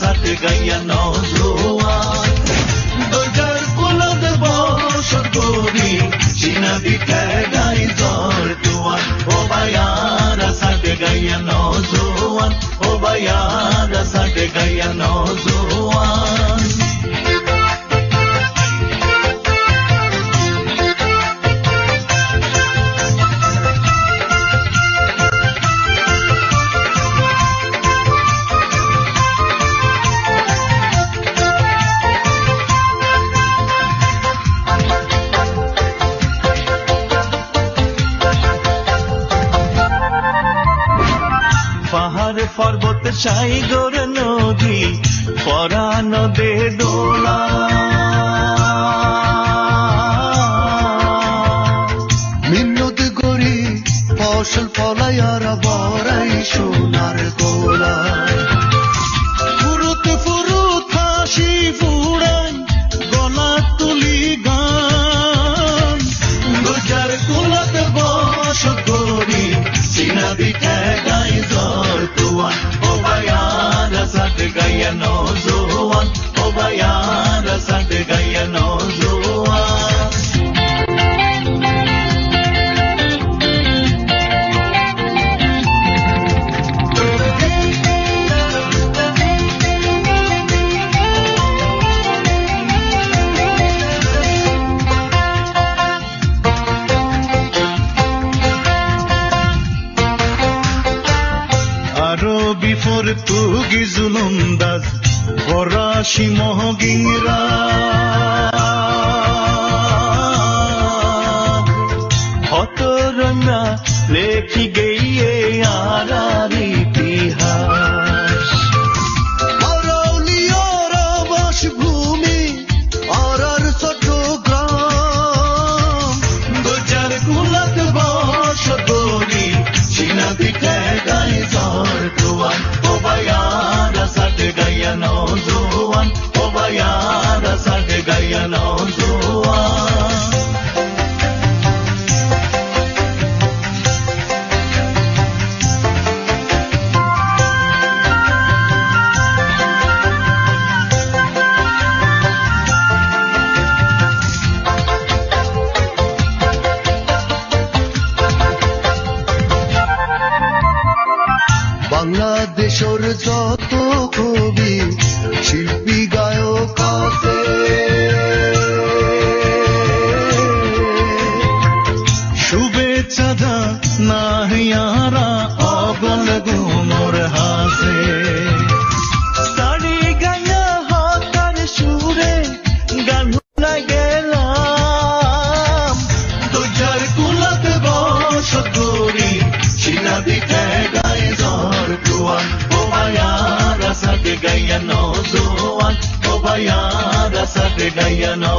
kate ganha nós lua Dojar pula de bocha guri China bikega পর্বত সাইগর নদী পরাণ দে দোলা মিন্নত করি ফসল আর বড়াই সোনার গোলা পর্তুগি জুলুমদাজ ফরাসি মহগিরা। হতরঙ্গা লেখি গেইয়ে বাংলাদেশের যত কবি শিল্পী গায়ক আছে। শুভেচ্ছা দা নাহিয়ারা भया रसयनो